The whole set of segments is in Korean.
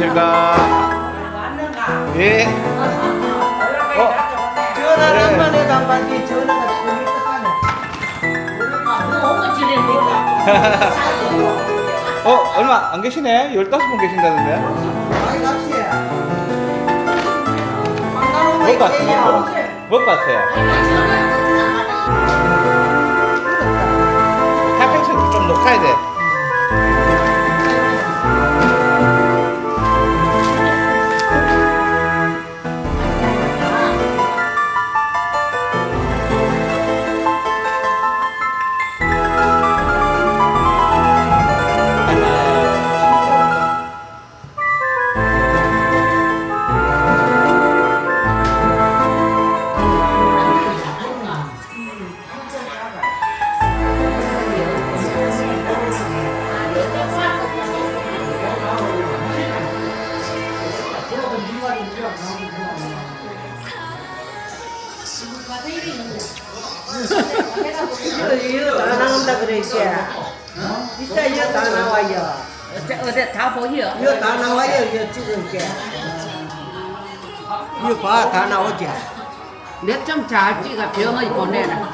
왔는가? 예. 어? 전화를 네. 한번 해도 안 받지 전화가 거기 떡하네 어, 얼마 안 계시네? 15분 계신다는데? 많이 같이 해못 갔어요. 못 갔어요. 핫팩션 좀 녹아야 돼. 이거 이거 다 나온다 그래 이제 이따 이거 다 나와요 어제, 어제 다 보여. 이거 다 나와요 이거 찍은 게 이거 봐다 나오지 내좀잘 찍어 병원에 보내라.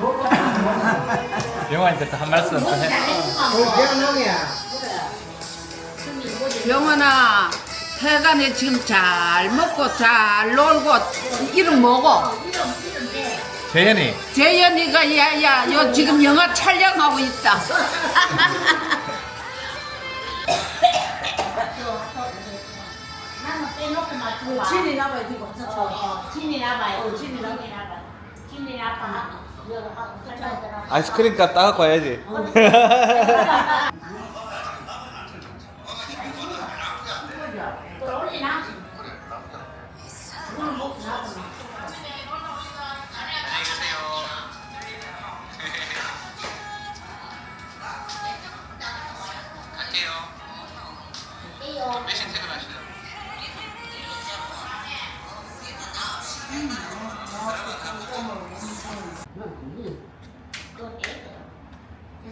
영화한테 한 말씀 해. 거기 대한항이야 병원아, 태간에 지금 잘 먹고 잘 놀고 이름 뭐고? 재현이. 재현이가 야야 요 지금 영화 촬영하고 있다. 나는 빼놓고 맞추고 친이 나봐야 되고 어, 진이 나봐요. 진이 나봐. 진이 나봐. 여기 하고 저쪽에 아이스크림 값 따갖고 와야지.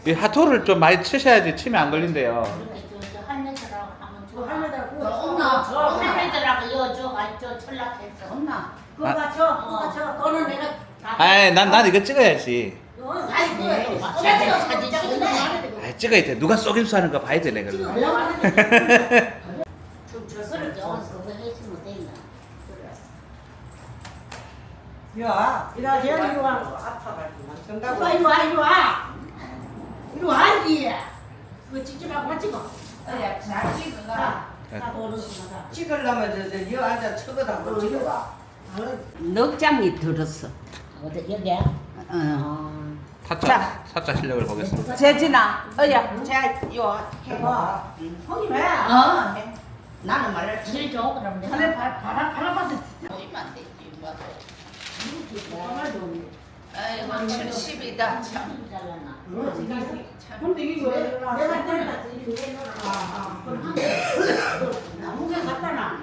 이 하토를 좀 많이 치셔야지 치매 안 걸린대요. 할매들하고 하면 좋아. 할매들하고 그거 엄마, 저 할매들하고 여저 저 전락했어. 엄마. 그거 저, 그거 저, 그거는 내가 다. 아이, 난, 난 이거 찍어야지. 아이 그 사진 사진 찍는데. 아이, 찍어야 돼. 누가 속임수 하는 거 봐야. 저거를 그거 했으면 된다. 야 이라 이리 와. 아파가지고 정답 와, 이리 와, 이리 와. 이리 와, 이리. 그거 찍지 말고 같이 가. 야, 잘 찍어. 자, 자, 어르신마다. 찍으려면 저 저 여 앉아 쳐거다 못 찍어봐 넉 장이 들었어. 어디 여기? 어. 사자, 사자 실력을 보겠습니다. 재진아, 어야, 자, 요 해봐 거기 왜? 어. 나는 말을 제일 거라면 내가. 하늘 바, 바람 바람한테 아이고 70이다 참. 잘랐나? 근데 이거 내가 때렸 다. 이렇게 해놓으라. 그럼 한 개. 나무개 갖다 놔.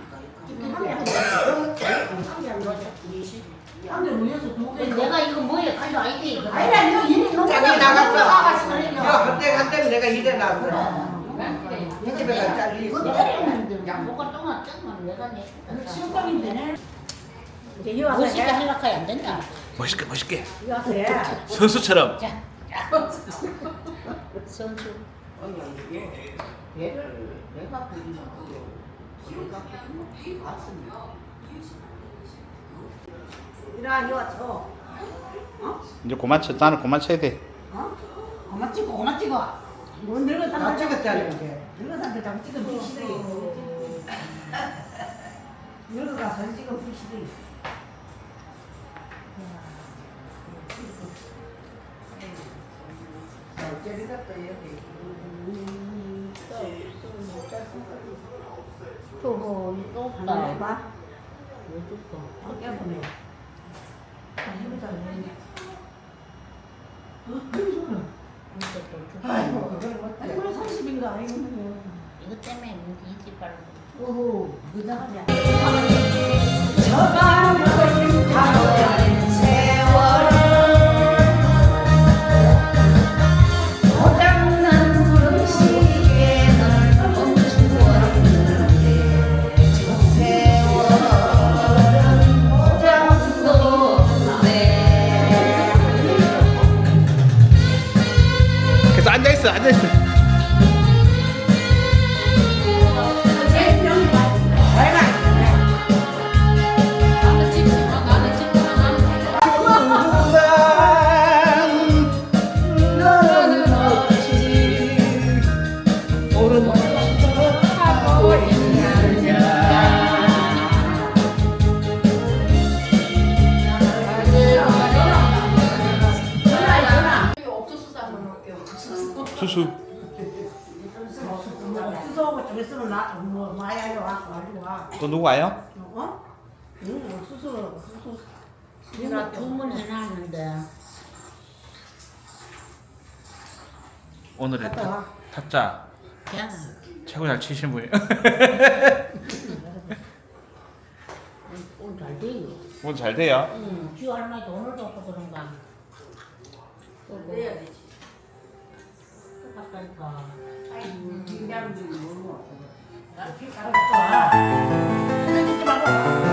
내가 이거 뭐야 가져 아이디 이거. 아니야, 이거 이미 농장에 나갔어. 나갔어. 야 한때 한때 내가 일어났어 이 집에 가 잘리고 이거 때리는데 양복을 동안 쩌면 내가 내. 신경인데네. 이제 멋있게 하려고 안 된다. 멋있게, 멋있게. 그래 선수처럼. 자, 자. 선수. 얘를 내가 하고 내가 보기만 봤습니다 이라 이리 와서 이제 그만 쳐. 나는 그만 쳐야 돼. 고마 찍고 고마 찍어. 뭐 늙어 다 찍었잖아 이제 늙어 산들 자꾸 찍으면 비 싫어. 늙어가 사진 찍으면 싫 어 젤리가 또 여기 또, 또 하나 해봐. 깨보네 아이고 그걸 못해 이거 30인가 아니고. 이거 때문에 이집 발로. 오호 그다가냐 앉아있어. 나는 집지마 나는 집지마 나는 너는 어찌 모르는 수수. 옥수수하고 저기서는 나, 뭐, 마야요, 와서 가지고 와. 또 누구 와요? 어? 응, 옥수수, 옥수수. 내가 주문 해놨는데 오늘의 갔다 와. 타, 타짜 그냥 최고 잘 치신 분이. 오늘 잘 돼요. 오늘 잘 돼요. 응, 지 얼마 돈을 줘서 그런가. 되 할까니까. 아이, 김양주 모르고. 나 이렇게 가르쳐. 하나님 좀 하고.